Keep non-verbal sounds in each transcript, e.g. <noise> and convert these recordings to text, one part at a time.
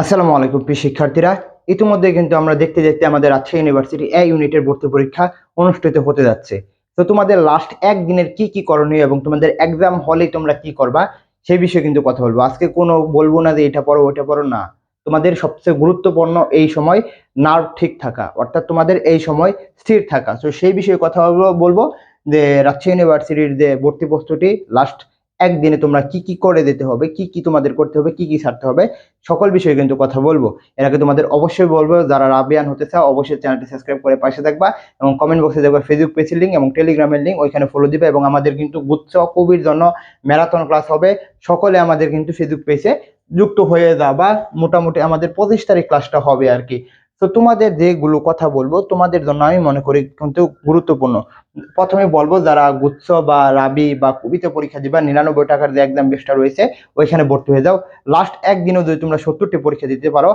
আসসালামু আলাইকুম, প্রিয় শিক্ষার্থীরা। ইতিমধ্যে কিন্তু আমরা দেখতে দেখতে আমাদের রাজশাহী ইউনিভার্সিটি এ ইউনিটের ভর্তি পরীক্ষা অনুষ্ঠিত হতে যাচ্ছে। তো তোমাদের লাস্ট একদিনের কি কি করণীয় এবং তোমাদের এক্সাম হলে তোমরা কি করবা সেই বিষয়ে কিন্তু কথা বলব। আজকে কোনো বলব না যে এটা পড়ো ওটা পড়ো, না। তোমাদের সবচেয়ে গুরুত্বপূর্ণ এই সময় নার্ভ ঠিক থাকা, অর্থাৎ তোমাদের এই সময় স্থির থাকা। তো সেই বিষয়ে কথা বলবো- বলব যে রাজশাহী ইউনিভার্সিটির যে ভর্তি প্রস্তুতি লাস্ট একদিনে তোমরা কি কি করে দিতে হবে, কি কি তোমাদের করতে হবে, কি কি ছাড়তে হবে, সকল বিষয়ে কিন্তু কথা বলব। এর আগে তোমাদের অবশ্যই বলব, যারা রাবিয়ান হতে চাও, অবশ্যই চ্যানেলটি সাবস্ক্রাইব করে পাশে থাকবা এবং কমেন্ট বক্সে দেখবা ফেসবুক পেজের লিঙ্ক এবং টেলিগ্রামের লিঙ্ক ওইখানে ফলো দিবে এবং আমাদের কিন্তু গুচ্ছ কবির জন্য ম্যারাথন ক্লাস হবে। সকলে আমাদের কিন্তু ফেসবুক পেজে যুক্ত হয়ে যাও বা মোটামুটি আমাদের পঁচিশ তারিখ ক্লাসটা হবে আর কি। তো তোমাদের যেগুলো কথা বলব, তোমাদের জন্য আমি মনে করি কিন্তু গুরুত্বপূর্ণ। প্রথমে বলব, যারা গুচ্ছ বা রাবি বা কবিতা পরীক্ষা দিবা, নিরানব্বই টাকার যে একদম বেশটা রয়েছে, ওইখানে ভর্তি হয়ে যাও। লাস্ট একদিনও যদি তোমরা সত্তরটি পরীক্ষা দিতে পারো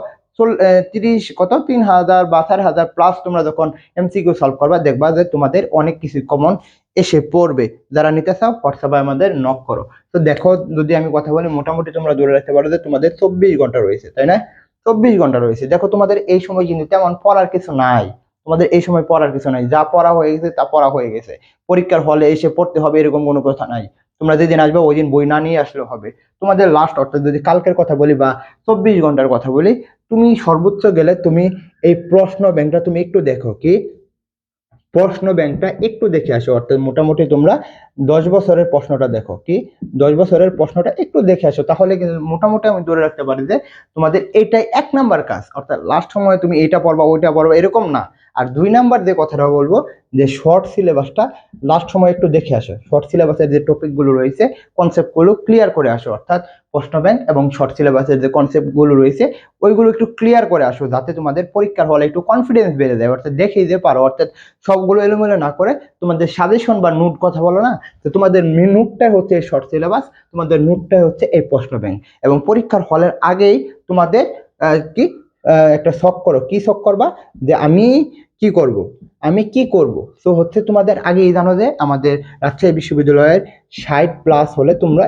তিরিশ কত? তিন হাজার বা চার হাজার প্লাস তোমরা যখন এমসিকিউ সলভ করবা, দেখবা যে তোমাদের অনেক কিছু কমন এসে পড়বে। যারা নিতে চাও, হোয়াটসঅ্যাপে আমাদের নক করো। তো দেখো, যদি আমি কথা বলি, মোটামুটি তোমরা ধরে রাখতে পারো যে তোমাদের চব্বিশ ঘণ্টা রয়েছে, তাই না? চব্বিশ ঘণ্টা রয়েছে। দেখো তোমাদের এই সময় কিন্তু তেমন পড়ার কিছু নাই। তোমাদের এই সময় পড়ার কিছু নাই। যা পড়া হয়ে গেছে, তা পড়া হয়ে গেছে। পরীক্ষার হলে এসে পড়তে হবে এরকম কোনো কথা নাই। তোমরা যেদিন আসবে, ওই দিন বই না নিয়ে আসলে হবে। তোমাদের লাস্ট অর্থাৎ যদি কালকের কথা বলি বা চব্বিশ ঘণ্টার কথা বলি, তুমি সর্বোচ্চ গেলে তুমি এই প্রশ্ন ব্যাংকটা তুমি একটু দেখো কি প্রশ্ন ব্যাংকটা একটু দেখে আসো। অর্থাৎ মোটামুটি তোমরা দশ বছরের প্রশ্নটা দেখো, কি? দশ বছরের প্রশ্নটা একটু দেখে আসো, তাহলে কিন্তু মোটামুটি আমি ধরে রাখতে পারি যে তোমাদের এটাই এক নাম্বার কাজ। অর্থাৎ লাস্ট সময় তুমি এটা পড়বা, ওইটা পড়বা, এরকম না। আর দুই নাম্বার যে কথাটা বলব, যে শর্ট সিলেবাসটা লাস্ট সময় একটু দেখে আসো। শর্ট সিলেবাসের যে টপিকগুলো রয়েছে কনসেপ্টগুলো ক্লিয়ার করে আসো, অর্থাৎ প্রশ্ন ব্যাংক এবং শর্ট সিলেবাসের যে কনসেপ্টগুলো রয়েছে, ওইগুলো একটু ক্লিয়ার করে আসো, যাতে তোমাদের পরীক্ষার হলে একটু কনফিডেন্স বেড়ে যায়। অর্থাৎ দেখেই যে পারো, অর্থাৎ সবগুলো এলোমেলো না করে তোমাদের সাজেশন বা নোট কথা বলো না, তো তোমাদের নোটটাই হচ্ছে এই শর্ট সিলেবাস তোমাদের নোটটাই হচ্ছে এই প্রশ্ন ব্যাংক এবং পরীক্ষার হলের আগেই তোমাদের কি একটা শখ করো। কি শখ করবা? যে আমি কি করব? আমি কি করব? তো হচ্ছে তোমাদের আগেই জানো যে আমাদের রাজশাহী বিশ্ববিদ্যালয়ের ষাট প্লাস হলে তোমরা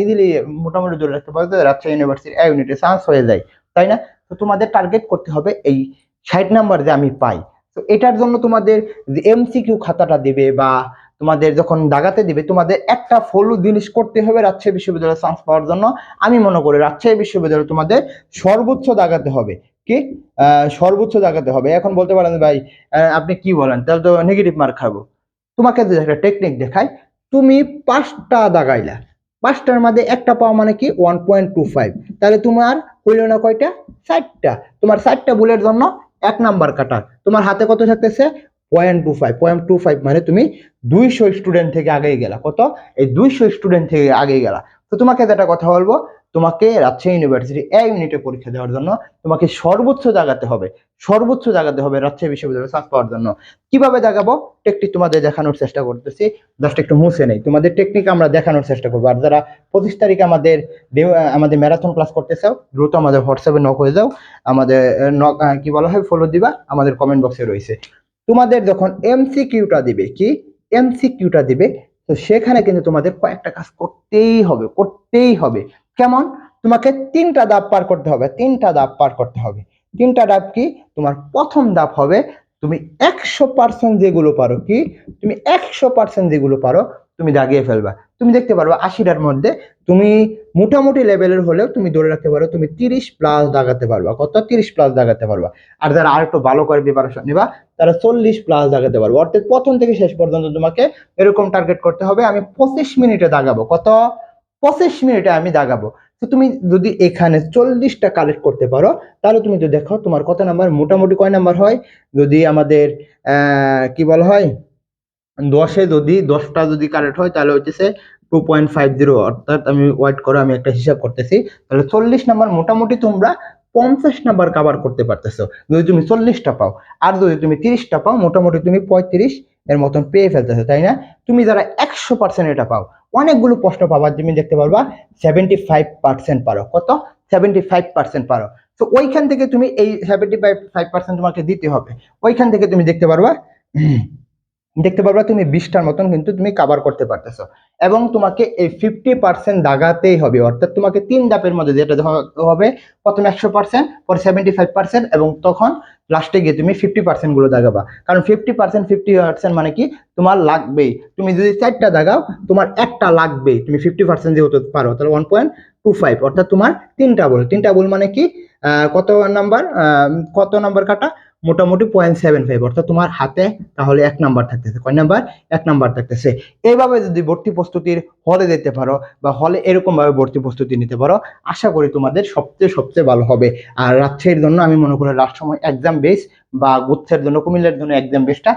ইজিলি মোটামুটি ধরে রাখতে পারো রাজশাহী ইউনিভার্সিটির এ ইউনিটে চান্স হয়ে যায়, তাই না? তো তোমাদের টার্গেট করতে হবে এই ষাট নাম্বার যে আমি পাই। তো এটার জন্য তোমাদের এমসিকিউ খাতাটা দেবে বা তোমাদের যখন দাগাতে দিবে, তোমাদের একটা ফলো জিনিস করতে হবে রাজশাহী বিশ্ববিদ্যালয়ে চান্স পাওয়ার জন্য। আমি মনে করি রাজশাহী বিশ্ববিদ্যালয়ে তোমাদের সর্বোচ্চ দাগাতে হবে। কি? সর্বোচ্চ দাগাতে হবে। এখন বলতে পারেন ভাই আপনি কি বলেন? তাহলে তো নেগেটিভ মার্ক খাব। তোমাকে একটা টেকনিক দেখাই, তুমি পাঁচটা দাগাইলা। পাঁচটার মধ্যে একটা পাওয়া মানে কি? ওয়ান পয়েন্ট টু ফাইভ তাহলে তোমার হইল না কয়টা? ষাটটা তোমার ষাটটা ভুলের জন্য এক নাম্বার কাটা। তোমার হাতে কত থাকতেছে? Point two five point two five মানে তুমি দুইশো স্টুডেন্ট থেকে আগেই গেলা। কত? এই দুইশো স্টুডেন্ট থেকে আগেই গেলা। তো তোমাকে যেটা কথা বলব তোমাকে রাজশাহী ইউনিভার্সিটি এ ইউনিটে পরীক্ষা দেওয়ার জন্য তোমাকে সর্বোচ্চ জাগাতে হবে, সর্বোচ্চ জাগাতে হবে রাজশাহী বিশ্ববিদ্যালয়ে চান্স পাওয়ার জন্য। কীভাবে জাগাবো? টেকনিক তোমাদের দেখানোর চেষ্টা করতেছি। জাস্ট একটু মুছে নেই। তোমাদের টেকনিক আমরা দেখানোর চেষ্টা করব। আর যারা পঁচিশ তারিখে আমাদের আমাদের ম্যারাথন ক্লাস করতে চাও, দ্রুত আমাদের হোয়াটসঅ্যাপে নক হয়ে যাও। আমাদের নক কি বলা হয়? ফলো দিবা। আমাদের কমেন্ট বক্সে রয়েছে। তোমাদের যখন এমসিকিউটা দিবে, কি? এমসিকিউটা দিবে, তো সেখানে কিন্তু তোমাদের কয়েকটা কাজ করতেই হবে করতেই হবে। কেমন? তোমাকে তিনটা ধাপ পার করতে হবে, তিনটা ধাপ পার করতে হবে। তিনটা ধাপ কি? তোমার প্রথম ধাপ হবে, তুমি একশো পার্সেন্ট যেগুলো পারো কি? তুমি একশো পার্সেন্ট যেগুলো পারো, তুমি দাগিয়ে ফেলবা। তুমি দেখতে পারবা আশিটার মধ্যে তুমি মোটামুটি লেভেলের হলেও তুমি ধরে রাখতে পারো, তুমি তিরিশ প্লাস দাগাতে পারবা। কত? তিরিশ প্লাস দাগাতে পারবা। আর যারা আর একটু ভালো করে প্রিপারেশন নিবা, তারা চল্লিশ প্লাস দাগাতে পারব। অর্থাৎ প্রথম থেকে শেষ পর্যন্ত তোমাকে এরকম টার্গেট করতে হবে, আমি পঁচিশ মিনিটে দাগাবো। কত? পঁচিশ মিনিটে আমি দাগাবো। তো তুমি যদি এখানে চল্লিশটা কালেক্ট করতে পারো, তাহলে তুমি তো দেখো তোমার কত নাম্বার মোটামুটি কয় নাম্বার হয়? যদি আমাদের কি বলা হয়? দশে যদি দশটা যদি কালেক্ট হয়, তাহলে হচ্ছে টু পয়েন্ট ফাইভ জিরো অর্থাৎ আমি ওয়েট করো, আমি একটা হিসাব করতেছি। তাহলে চল্লিশ নাম্বার মোটামুটি তোমরা পঞ্চাশ নাম্বার কাভার করতে পারতেছো। যদি তুমি চল্লিশটা পাও, আর যদি তুমি তিরিশটা পাও, মোটামুটি তুমি পঁয়ত্রিশ এর মতন পেয়ে ফেলতেছে, তাই না? তুমি যারা একশো পার্সেন্ট এটা পাও, অনেকগুলো প্রশ্ন পাবার তুমি দেখতে পারবা সেভেন্টি ফাইভ পার্সেন্ট পারো। কত? সেভেন্টি ফাইভ পার্সেন্ট পারো। তো ওইখান থেকে তুমি এই সেভেন্টি ফাইভ ফাইভ পার্সেন্ট তোমাকে দিতে হবে। ওইখান থেকে তুমি দেখতে পারবা <clears throat> দেখতে পারবা তুমি বিশটার মতন কিন্তু তুমি কাভার করতে পারতেছো। এবং তোমাকে এই ফিফটি পার্সেন্ট দাগাতেই হবে। অর্থাৎ তোমাকে তিন ধাপের মধ্যে যেটা হবে, প্রথমে একশো পার্সেন্ট পরে সেভেন্টি ফাইভ পার্সেন্ট এবং তখন লাস্টে গিয়ে তুমি ফিফটি পার্সেন্টগুলো দাগাবা। কারণ ফিফটি পার্সেন্ট ফিফটি পার্সেন্ট মানে কি? তোমার লাগবেই। তুমি যদি চারটা দাগাও, তোমার একটা লাগবেই। তুমি ফিফটি পার্সেন্ট যেহেতু পারো, তাহলে ওয়ান পয়েন্ট টু ফাইভ অর্থাৎ তোমার তিনটা বল তিনটা বল মানে কি? কত নাম্বার কত নাম্বার কাটা? মোটামুটি পয়েন্ট সেভেন ফাইভ অর্থাৎ তোমার হাতে তাহলে এক নাম্বার থাকতেছে। কয় নাম্বার এক নাম্বার থাকতেছে। এইভাবে যদি ভর্তি প্রস্তুতির হলে যেতে পারো বা হলে এরকম ভাবে ভর্তি প্রস্তুতি নিতে পারো, আশা করি তোমাদের সবচেয়ে সবচেয়ে ভালো হবে। আর রাজশাহীর জন্য আমি মনে করি লাস্ট সময় এক্সাম বেস বা গুচ্ছের জন্য, কুমিল্লার জন্য এক্সাম বেসটা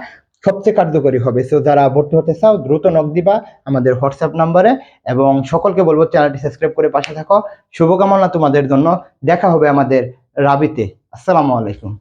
সবচেয়ে কার্যকরী হবে। সো যারা ভর্তি হতে চাও, দ্রুত নক দিবা আমাদের হোয়াটসঅ্যাপ নাম্বারে এবং সকলকে বলব চ্যানেলটি সাবস্ক্রাইব করে পাশে থাকো। শুভকামনা তোমাদের জন্য। দেখা হবে আমাদের রাবিতে। আসসালামু আলাইকুম।